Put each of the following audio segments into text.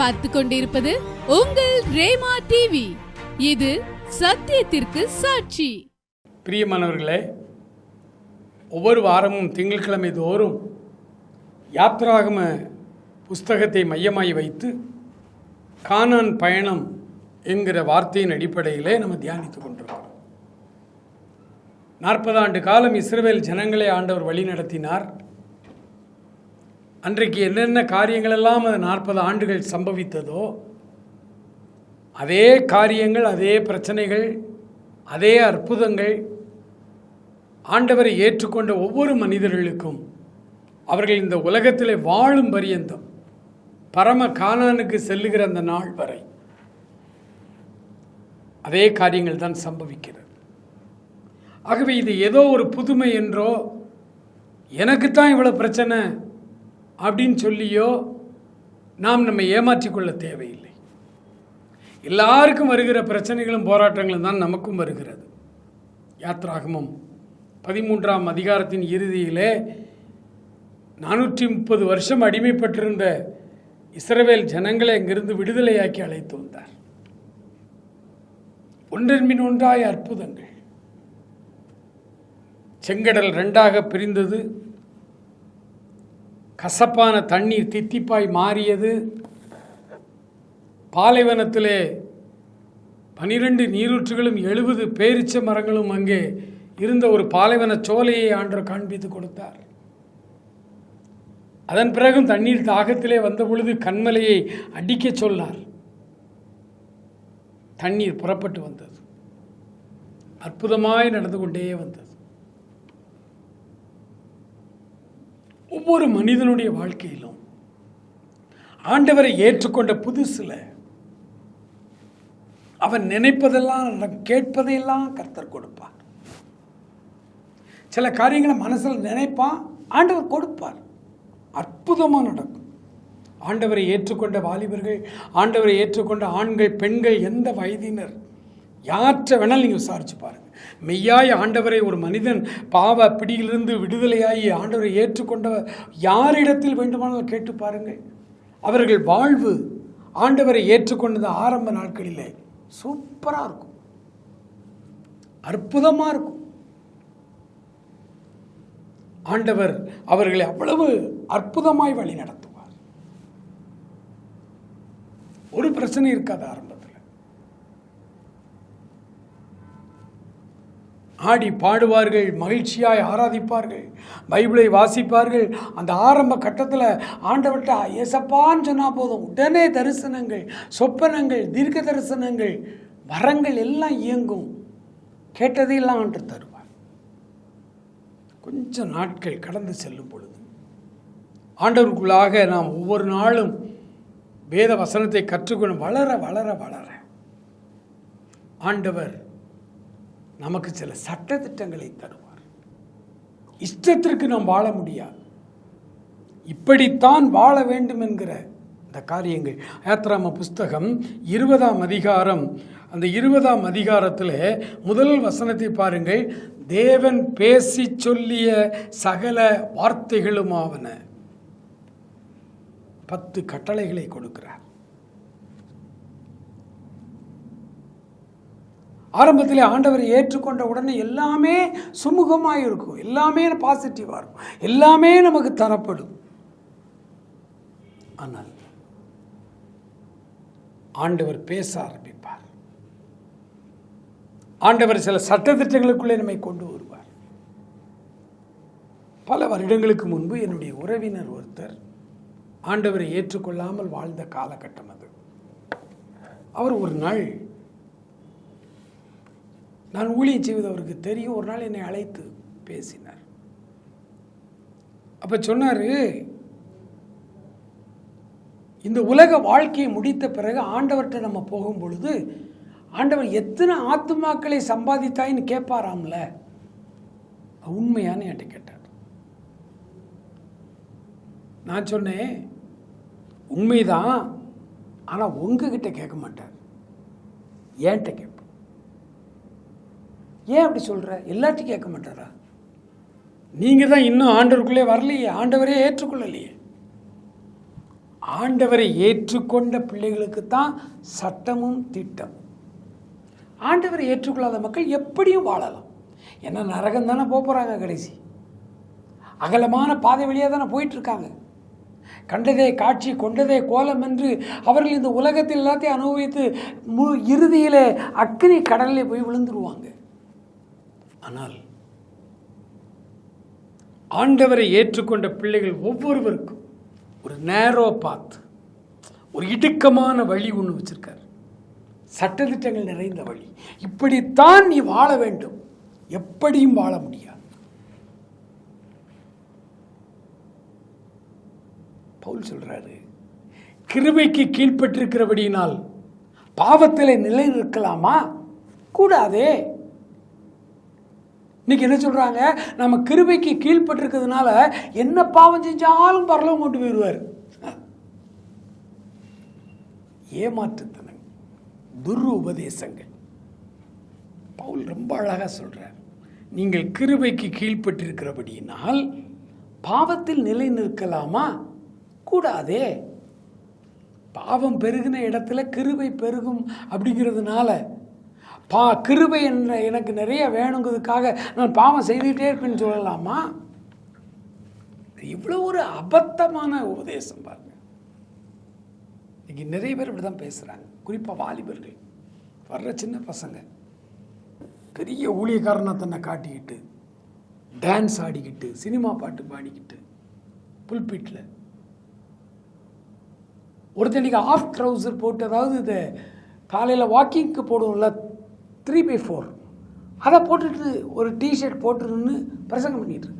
பார்த்து கொண்டிருப்பது உங்கள் ரேமா டிவி இது சத்தியத்திற்கு சாட்சி. பிரியமானவர்களே ஒவ்வொரு வாரமும் திங்கட்கிழமை தோறும் யாத்ராகம புஸ்தகத்தை மையமாய் வைத்து கானான் பயணம் என்கிற வார்த்தையின் அடிப்படையிலே நம்ம தியானித்துக் கொண்டிருக்கிறோம். நாற்பது ஆண்டு காலம் இஸ்ரேல் ஜனங்களை ஆண்டவர் வழி நடத்தினார் அன்றைக்கு என்னென்ன காரியங்களெல்லாம் அது நாற்பது ஆண்டுகள் சம்பவித்ததோ அதே காரியங்கள் அதே பிரச்சனைகள் அதே அற்புதங்கள் ஆண்டவரை ஏற்றுக்கொண்ட ஒவ்வொரு மனிதர்களுக்கும் அவர்கள் இந்த உலகத்தில் வாழும் பரியந்தம் பரம காணானுக்கு செல்லுகிற அந்த நாள் வரை. அதே காரியங்கள் தான் சம்பவிக்கிறது. ஆகவே இது ஏதோ ஒரு புதுமை என்றோ எனக்கு தான் இவ்வளோ பிரச்சனை அப்படின்னு சொல்லியோ நாம் நம்ம ஏமாற்றிக்கொள்ள தேவையில்லை. எல்லாருக்கும் வருகிற பிரச்சனைகளும் போராட்டங்களும் தான் நமக்கும் வருகிறது. யாத்ராகமம் பதிமூன்றாம் அதிகாரத்தின் இறுதியிலே நானூற்றி முப்பது வருஷம் அடிமைப்பட்டிருந்த இஸ்ரவேல் ஜனங்களை அங்கிருந்து விடுதலையாக்கி அழைத்து வந்தார். ஒன்றின்மின் ஒன்றாய ஒன்றாய் அற்புதங்கள். செங்கடல் ரெண்டாக பிரிந்தது. கசப்பான தண்ணீர் தித்திப்பாய் மாறியது. பாலைவனத்திலே பனிரெண்டு நீரூற்றுகளும் எழுபது பேரிச்ச மரங்களும் அங்கே இருந்த ஒரு பாலைவன சோலையை ஆண்டவர் காண்பித்து கொடுத்தார். அதன் பிறகும் தண்ணீர் தாகத்திலே வந்த பொழுது கண்மலையை அடிக்கச் சொன்னார். தண்ணீர் புறப்பட்டு வந்தது. அற்புதமாய் நடந்து கொண்டே வந்தது. ஒவ்வொரு மனிதனுடைய வாழ்க்கையிலும் ஆண்டவரை ஏற்றுக்கொண்ட புதுசில் அவன் நினைப்பதெல்லாம் கேட்பதையெல்லாம் கர்த்தர் கொடுப்பார். சில காரியங்களை மனசில் நினைப்பான் ஆண்டவர் கொடுப்பார். அற்புதமாக நடக்கும். ஆண்டவரை ஏற்றுக்கொண்ட வாலிபர்கள் ஆண்டவரை ஏற்றுக்கொண்ட ஆண்கள் பெண்கள் எந்த வயதினர் யாற்ற வேணாலும் நீங்கள் விசாரிச்சு பாருங்கள் மெய்யாய் ஆண்டவரை ஒரு மனிதன் பாவ பிடியிலிருந்து விடுதலையாகி ஆண்டவரை ஏற்றுக்கொண்டவர் யாரிடத்தில் வேண்டுமானால் கேட்டு பாருங்கள். அவர்கள் வாழ்வு ஆண்டவரை ஏற்றுக்கொண்டது ஆரம்ப நாட்களிலே சூப்பராக இருக்கும். அற்புதமாக இருக்கும். ஆண்டவர் அவர்களை அவ்வளவு அற்புதமாய் வழி நடத்துவார் ஒரு பிரச்சனை இருக்காது ஆரம்பம் ஆடி பாடுவார்கள் மகிழ்ச்சியாய் ஆராதிப்பார்கள் பைபிளை வாசிப்பார்கள். அந்த ஆரம்ப கட்டத்தில் ஆண்டவர்கிட்ட ஏசப்பான்னு சொன்னால் போதும் உடனே தரிசனங்கள் சொப்பனங்கள் தீர்க்க தரிசனங்கள் வரங்கள் எல்லாம் இயங்கும். கேட்டதையெல்லாம் ஆண்டு தருவார். கொஞ்சம் நாட்கள் கடந்து செல்லும் பொழுது ஆண்டவருக்குள்ளாக நாம் ஒவ்வொரு நாளும் வேத வசனத்தை கற்றுக்கொண்டு வளர வளர வளர ஆண்டவர் நமக்கு சில சட்ட திட்டங்களை தருவார். இஷ்டத்திற்கு நாம் வாழ முடியாது. இப்படித்தான் வாழ வேண்டும் என்கிற இந்த காரியங்கள். யாத்ராம புஸ்தகம் இருபதாம் அதிகாரம். அந்த இருபதாம் அதிகாரத்தில் முதல் வசனத்தை பாருங்கள். தேவன் பேசி சொல்லிய சகல வார்த்தைகளுமாவன பத்து கட்டளைகளை கொடுக்கிறார். ஆரம்பத்தில் ஆண்டவரை ஏற்றுக்கொண்ட உடனே எல்லாமே சுமூகமாக இருக்கும். எல்லாமே பாசிட்டிவாக இருக்கும். எல்லாமே நமக்கு தரப்படும். ஆனால் ஆண்டவர் பேச ஆரம்பிப்பார். ஆண்டவர் சில சட்டத்திட்டங்களுக்குள்ளே நம்மை கொண்டு வருவார். பல வருடங்களுக்கு முன்பு என்னுடைய உறவினர் ஒருத்தர் ஆண்டவரை ஏற்றுக்கொள்ளாமல் வாழ்ந்த காலகட்டம் அது. அவர் ஒரு நாள் நான் ஊழியம் செய்வது அவருக்கு தெரியும். ஒரு நாள் என்னை அழைத்து பேசினார். அப்போ சொன்னார் இந்த உலக வாழ்க்கையை முடித்த பிறகு ஆண்டவர்கிட்ட நம்ம போகும் பொழுது ஆண்டவர் எத்தனை ஆத்துமாக்களை சம்பாதித்தாயின்னு கேட்பாராம்ல? உண்மையான்னு என்கிட்ட கேட்டார். நான் சொன்னேன் உண்மைதான் ஆனால் உங்ககிட்ட கேட்க மாட்டார். ஏன்ட்ட கேட்பேன் ஏன் அப்படி சொல்கிற எல்லாத்தையும் கேட்க மாட்டாரா? நீங்கள் தான் இன்னும் ஆண்டவருக்குள்ளே வரலையே ஆண்டவரே ஏற்றுக்கொள்ளலையே. ஆண்டவரை ஏற்றுக்கொண்ட பிள்ளைகளுக்கு தான் சட்டமும் திட்டம். ஆண்டவரை ஏற்றுக்கொள்ளாத மக்கள் எப்படியும் வாழலாம். ஏன்னா நரகம் தானே போக போகிறாங்க கடைசி. அகலமான பாதை வழியாக தானே போயிட்டுருக்காங்க. கண்டதே காட்சி கொண்டதே கோலம் என்று அவர்கள் இந்த உலகத்தில் எல்லாத்தையும் அனுபவித்து மு இறுதியிலே அக்னி கடலில் போய் விழுந்துருவாங்க. ஆனால் ஆண்டவரை ஏற்றுக்கொண்ட பிள்ளைகள் ஒவ்வொருவருக்கும் ஒரு நேரோ பாத் ஒரு இடுக்கமான வழி ஒன்று வச்சிருக்கார். சட்டத்திட்டங்கள் நிறைந்த வழி. இப்படித்தான் நீ வாழ வேண்டும். எப்படியும் வாழ முடியாது. பவுல் சொல்றாரு கிருபைக்கு கீழ்ப்பட்டிருக்கிறபடியினால் பாவத்தில் நிலை நிற்கலாமா கூடாதே. இன்னைக்கு என்ன சொல்கிறாங்க நம்ம கிருபைக்கு கீழ்ப்பட்டிருக்கிறதுனால என்ன பாவம் செஞ்சாலும் பரலவம் கொண்டு போயிடுவார். ஏமாற்றுத்தனங்க துரு உபதேசங்கள் பவுல் ரொம்ப அழகாக சொல்கிறார் நீங்கள் கிருபைக்கு கீழ்ப்பட்டிருக்கிறபடியினால் பாவத்தில் நிலை நிற்கலாமா? கூடாதே. பாவம் பெருகின இடத்துல கிருபை பெருகும் அப்படிங்கிறதுனால பா கிருபை என்ற எனக்கு நிறைய வேணுங்கிறதுக்காக நான் பாவம் செய்துகிட்டே இருப்பேன்னு சொல்லலாமா? இவ்வளோ ஒரு அபத்தமான உபதேசம் பாருங்க. இன்னைக்கு நிறைய பேர் இப்படி தான் பேசுகிறாங்க குறிப்பாக வாலிபர்கள். வர்ற சின்ன பசங்க. பெரிய ஊழியக்காரனை தன்னை காட்டிக்கிட்டு டான்ஸ் ஆடிக்கிட்டு சினிமா பாட்டு பாடிக்கிட்டு புல்பிட்டில் ஒருத்தனைக்கு ஆஃப் ட்ரௌசர் போட்டு அதாவது இந்த காலையில் வாக்கிங்க்கு போடுவோம்ல த்ரீ பை ஃபோர் அதை போட்டுட்டு ஒரு டிஷர்ட் போட்டு நின்று பிரசங்கம் பண்ணிட்டு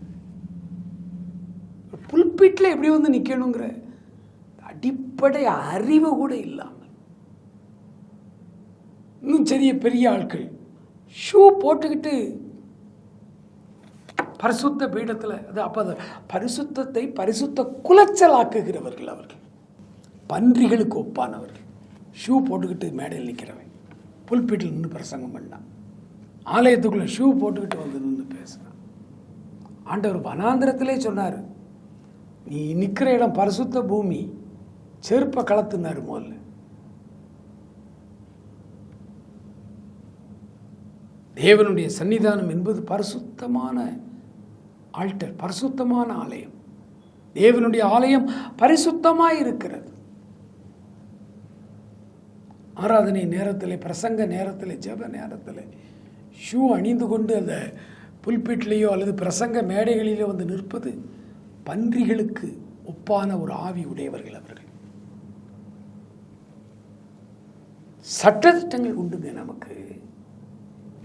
புல்பிட்டில் எப்படி வந்து நிற்கணுங்கிற அடிப்படை அறிவு கூட இல்லாமல். இன்னும் பெரிய பெரிய ஆட்கள். ஷூ போட்டுக்கிட்டு பரிசுத்த பீடத்தில் அது அப்போ அது பரிசுத்தத்தை பரிசுத்த குலைச்சலாக்குகிறவர்கள் அவர்கள். பன்றிகளுக்கு ஒப்பானவர்கள். ஷூ போட்டுக்கிட்டு மேடையில் நிற்கிறவன் புல்பீட்டில் நின்று பிரசங்கம் பண்ணான் ஆலயத்துக்குள்ளே ஷூ போட்டுக்கிட்டு வந்து நின்று பேசுகிறான் ஆண்டவர் வனாந்திரத்திலே சொன்னார் நீ நிற்கிற இடம் பரிசுத்த பூமி செருப்பை கலத்துனாரு முதல்ல. தேவனுடைய சன்னிதானம் என்பது பரிசுத்தமான ஆல்டர் பரிசுத்தமான ஆலயம். தேவனுடைய ஆலயம் பரிசுத்தமாக இருக்கிறது. ஆராதனை நேரத்தில் பிரசங்க நேரத்தில் ஜெப நேரத்தில் ஷூ அணிந்து கொண்டு அந்த புல்பீட்லேயோ அல்லது பிரசங்க மேடைகளிலோ வந்து நிற்பது பன்றிகளுக்கு ஒப்பான ஒரு ஆவி உடையவர்கள் அவர்கள். சட்டத்திட்டங்கள் உண்டுங்க நமக்கு.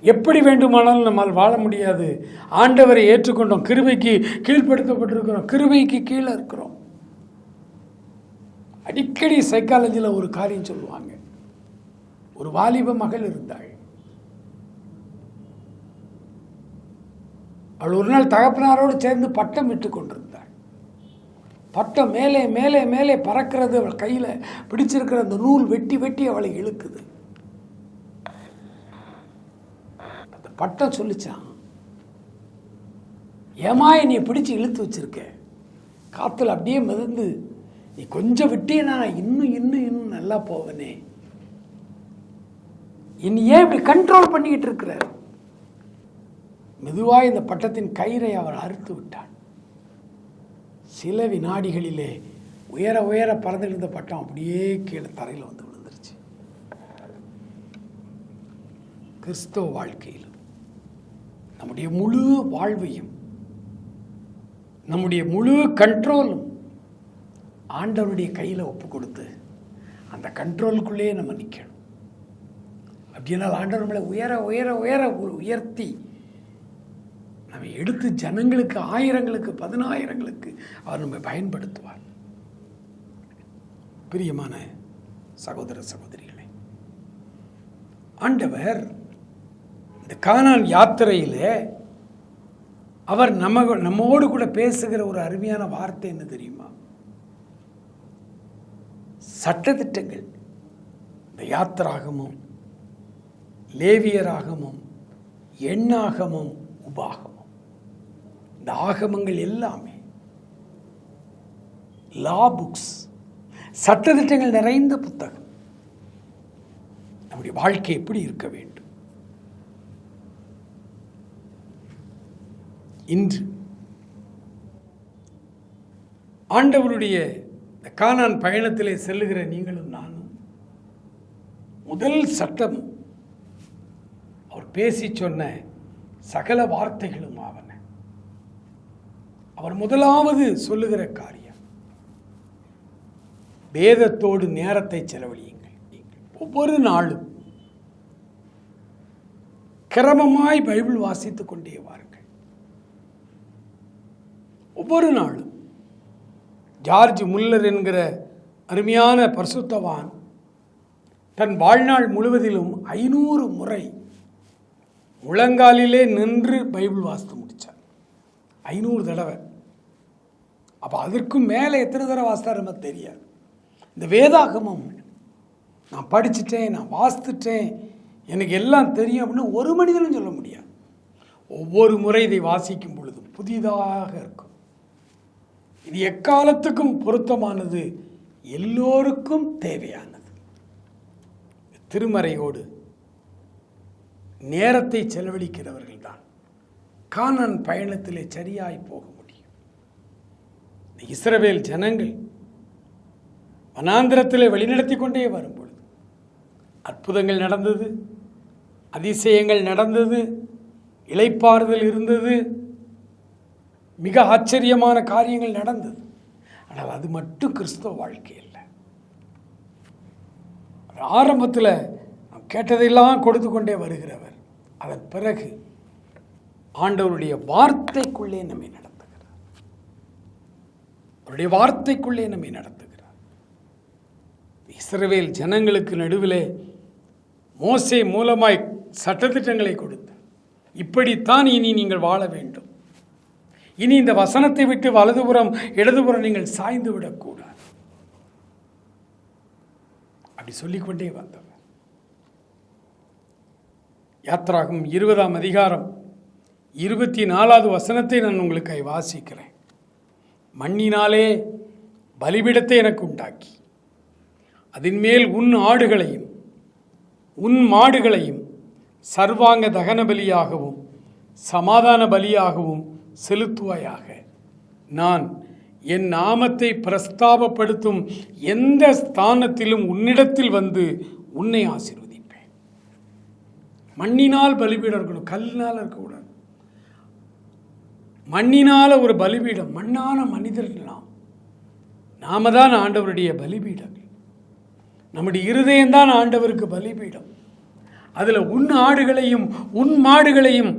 எப்படி வேண்டுமானாலும் நம்மால் வாழ முடியாது. ஆண்டவரை ஏற்றுக்கொண்டோம். கிருபைக்கு கீழ்ப்படுத்தப்பட்டிருக்கிறோம். கிருபைக்கு கீழே இருக்கிறோம். அடிக்கடி சைக்காலஜியில் ஒரு காரியம் சொல்லுவாங்க. ஒரு வாலிப மகள் இருந்தாள். அவள் ஒரு நாள் தகப்பனாரோடு சேர்ந்து பட்டம் விட்டு கொண்டிருந்தாள். பட்டம் மேலே மேலே மேலே பறக்கிறது அவள் கையில் பிடிச்சிருக்கிற அந்த நூல் வெட்டி வெட்டி அவளை இழுக்குது. அந்த பட்டம் சொல்லிச்சான் ஏமா நீ பிடிச்சு இழுத்து வச்சிருக்க? காத்தில் அப்படியே மிதந்து நீ கொஞ்சம் விட்டேனா நான் இன்னும் இன்னும் இன்னும் நல்லா போவனே. என்னை ஏன் இப்படி கண்ட்ரோல் பண்ணிக்கிட்டு இருக்கிறார்? மெதுவாக இந்த பட்டத்தின் கயிறை அவர் அறுத்து விட்டான் சில வினாடிகளிலே உயர உயர பறந்திருந்த பட்டம் அப்படியே கீழே தரையில் வந்து விழுந்துருச்சு. கிறிஸ்தவ வாழ்க்கையில் நம்முடைய முழு வாழ்வையும் நம்முடைய முழு கண்ட்ரோலும் ஆண்டவருடைய கையில் ஒப்பு கொடுத்து அந்த கண்ட்ரோலுக்குள்ளேயே நம்ம நிற்கணும் அப்படின்னால் ஆண்டவர் நம்மளை உயர உயர உயர உயர்த்தி. நம்ம எடுத்து ஜனங்களுக்கு ஆயிரங்களுக்கு பதினாயிரங்களுக்கு அவர் நம்மை பயன்படுத்துவார். பிரியமான சகோதர சகோதரிகளே ஆண்டவர் இந்த காணான் யாத்திரையிலே அவர் நம்ம நம்மோடு கூட பேசுகிற ஒரு அருமையான வார்த்தை என்ன தெரியுமா? சட்டத்திட்டங்கள். இந்த யாத்திராகமும் லேவியராகமும் எண்ணாகமும் உபாகமும். இந்த ஆகமங்கள் எல்லாமே லா புக்ஸ் சட்டத்திட்டங்கள் நிறைந்த புத்தகம். நம்முடைய வாழ்க்கை எப்படி இருக்க வேண்டும்? இன்று ஆண்டவருடைய கானான் பயணத்திலே செல்லுகிற நீங்களும் நானும் முதல் சட்டம் பேசி சொன்ன சகல வார்த்தைகளும் ஆவன. அவர் முதலாவது சொல்லுகிற காரியம் வேதத்தோடு நேரத்தை செலவழியுங்கள். ஒவ்வொரு நாளும் கிரமமாய் பைபிள் வாசித்துக் கொண்டே வாருங்கள். ஒவ்வொரு நாளும் ஜார்ஜ் முல்லர் என்கிற அருமையான பரிசுத்தவான் தன் வாழ்நாள் முழுவதிலும் ஐநூறு முறை முழங்காலிலே நின்று பைபிள் வாசித்து முடித்தார் ஐநூறு தடவை. அப்போ அதற்கும் மேலே எத்தனை தடவை வாசித்தார் நமக்கு தெரியாது. இந்த வேதாகமம் நான் படிச்சுட்டேன் நான் வாசித்துட்டேன் எனக்கு எல்லாம் தெரியும் அப்படின்னு ஒரு மனிதனும் சொல்ல முடியாது. ஒவ்வொரு முறை இதை வாசிக்கும் பொழுதும் புதிதாக இருக்கும். இது எக்காலத்துக்கும் பொருத்தமானது? எல்லோருக்கும் தேவையானது. திருமறையோடு நேரத்தை செலவழிக்கிறவர்கள் தான் கானன் பயணத்திலே சரியாய் போக முடியும். இந்த இஸ்ரவேல் ஜனங்கள் வனாந்திரத்திலே வழிநடத்தி கொண்டே வரும் பொழுது அற்புதங்கள் நடந்தது அதிசயங்கள் நடந்தது இலைப்பாறுதல் இருந்தது மிக ஆச்சரியமான காரியங்கள் நடந்தது. ஆனால் அது மட்டும் கிறிஸ்தவ வாழ்க்கை இல்லை ஆரம்பத்தில் கேட்டதையெல்லாம் கொடுத்து கொண்டே வருகிறவர் அதன் பிறகு ஆண்டவருடைய வார்த்தைக்குள்ளே நம்மை நடத்துகிறார். அவருடைய வார்த்தைக்குள்ளே நம்மை நடத்துகிறார். இஸ்ரவேல் ஜனங்களுக்கு நடுவிலே மோசே மூலமாய் சட்டத்திட்டங்களை கொடுத்தார். இப்படித்தான் இனி நீங்கள் வாழ வேண்டும். இனி இந்த வசனத்தை விட்டு வலதுபுறம் இடதுபுறம் நீங்கள் சாய்ந்து விடக்கூடாது. அப்படி சொல்லிக்கொண்டே வந்தவர். யாத்ராகும் இருபதாம் அதிகாரம். இருபத்தி நாலாவது வசனத்தை நான் உங்களுக்கு வாசிக்கிறேன். மண்ணினாலே பலிபிடத்தை எனக்கு உண்டாக்கி. அதன்மேல் உன் ஆடுகளையும் உன் மாடுகளையும் சர்வாங்க தகன பலியாகவும் சமாதான பலியாகவும் செலுத்துவாயாக. நான் என் நாமத்தை பிரஸ்தாபப்படுத்தும் எந்த ஸ்தானத்திலும் உன்னிடத்தில் வந்து உன்னை ஆசீர்வதிப்பேன் மண்ணினால் பலிபீடம் இருக்கணும். கல்லினால் இருக்கக்கூடாது. மண்ணினால் ஒரு பலிபீடம் மண்ணான மனிதர்கள் நாம் நாம தான் ஆண்டவருடைய பலிபீடங்கள். நம்முடைய இருதயம்தான் ஆண்டவருக்கு பலிபீடம். அதில் உன் ஆடுகளையும் உன் மாடுகளையும்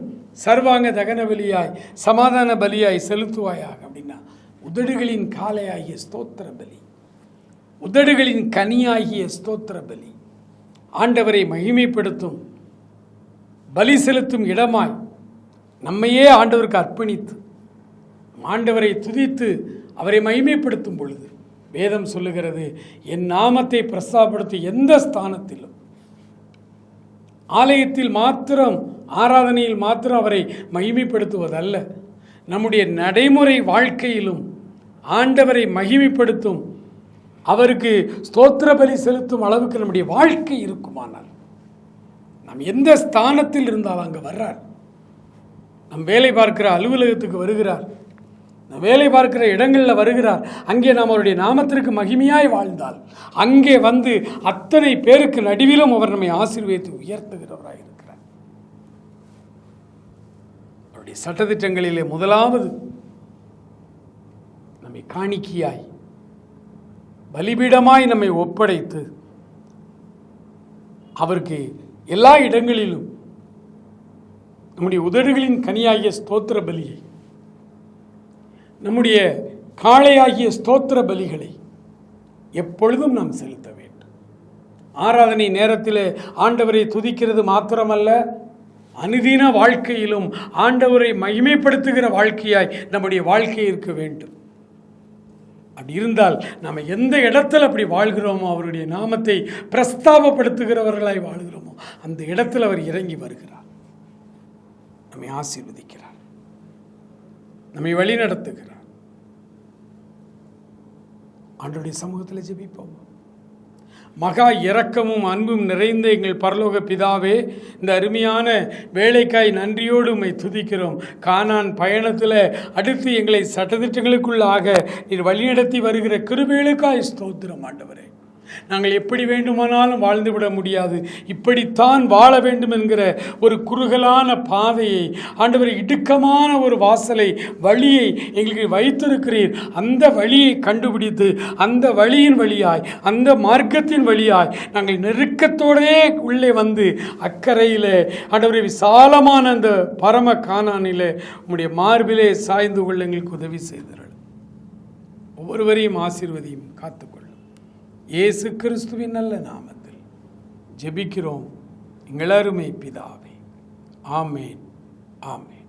சர்வாங்க தகன பலியாய் சமாதான பலியாய் செலுத்துவாயாக அப்படின்னா உதடுகளின் காலையாகிய ஸ்தோத்திர பலி உதடுகளின் கனியாகிய ஸ்தோத்திர பலி ஆண்டவரை மகிமைப்படுத்தும் பலி செலுத்தும் இடமாய் நம்மையே ஆண்டவருக்கு அர்ப்பணித்து ஆண்டவரை துதித்து அவரை மகிமைப்படுத்தும் பொழுது வேதம் சொல்லுகிறது என் நாமத்தை பிரஸ்தாபடுத்தும் எந்த ஸ்தானத்திலும். ஆலயத்தில் மாத்திரம் ஆராதனையில் மாத்திரம் அவரை மகிமைப்படுத்துவதல்ல. நம்முடைய நடைமுறை வாழ்க்கையிலும் ஆண்டவரை மகிமைப்படுத்தும் அவருக்கு ஸ்தோத்திர பலி செலுத்தும் அளவுக்கு நம்முடைய வாழ்க்கை இருக்குமானால் நாம் எந்த ஸ்தானத்தில் இருந்தாலும் அங்கே வர்றார். நம் வேலை பார்க்கிற அலுவலகத்துக்கு வருகிறார். நம் வேலை பார்க்கிற இடங்களில் வருகிறார். அங்கே நாம் அவருடைய நாமத்திற்கு மகிமையாய் வாழ்ந்தால் அங்கே வந்து அத்தனை பேருக்கு நடுவிலும் அவர் நம்மை ஆசீர்வதித்து உயர்த்துகிறவராக இருக்கிறார். அவருடைய சட்டத்திட்டங்களிலே முதலாவது நம்மை காணிக்கையாய் பலிபீடமாய் நம்மை ஒப்படைத்து அவருக்கு எல்லா இடங்களிலும் நம்முடைய உதடுகளின் கனியாகிய ஸ்தோத்திர பலியை நம்முடைய காளையாகிய ஸ்தோத்திர பலிகளை எப்பொழுதும் நாம் செலுத்த வேண்டும். ஆராதனை நேரத்தில் ஆண்டவரை துதிக்கிறது மாத்திரமல்ல அனுதின வாழ்க்கையிலும் ஆண்டவரை மகிமைப்படுத்துகிற வாழ்க்கையாய் நம்முடைய வாழ்க்கை இருக்க வேண்டும். அப்படி இருந்தால் நாம் எந்த இடத்துல அப்படி வாழ்கிறோமோ அவருடைய நாமத்தை பிரஸ்தாபப்படுத்துகிறவர்களாய் வாழ்கிறோம். அந்த இடத்துல அவர் இறங்கி வருகிறார். நம்மை ஆசீர்வதிக்கிறார். நம்மை வழி நடத்துகிறார். ஆண்டுடைய சமூகத்தில் ஜெபிப்போம். மகா இரக்கமும் அன்பும் நிறைந்த எங்கள் பரலோக பிதாவே இந்த அருமையான வேலைக்காய் நன்றியோடு உம்மை துதிக்கிறோம். காணான் பயணத்தில் அடுத்து எங்களை சட்டத்திட்டங்களுக்குள்ளாக நீர் வழிநடத்தி வருகிற கிருபைகளுக்காய் ஸ்தோத்திரம் ஆண்டவரே. நாங்கள் எப்படி வேண்டுமானாலும் வாழ்ந்துவிட முடியாது. இப்படித்தான் வாழ வேண்டும் என்கிற ஒரு குறுகலான பாதையை ஆண்டவர் இடுக்கமான ஒரு வாசலை வழியை எங்களுக்கு வைத்திருக்கிறீர். அந்த வழியை கண்டுபிடித்து அந்த வழியின் வழியாய் அந்த மார்க்கத்தின் வழியாய் நாங்கள் நெருக்கத்தோடே உள்ளே வந்து அக்கறையில் ஆண்டவரை விசாலமான அந்த பரம காணானில உங்களுடைய மார்பிலே சாய்ந்து கொள்ள எங்களுக்கு உதவி செய்தார்கள் ஒவ்வொருவரையும் ஆசீர்வதியும் காத்துக்கொள்ளும் இயேசு கிறிஸ்துவின் நல்ல நாமத்தில் ஜெபிக்கிறோம். எங்களருமை பிதாவே. ஆமேன். ஆமேன்.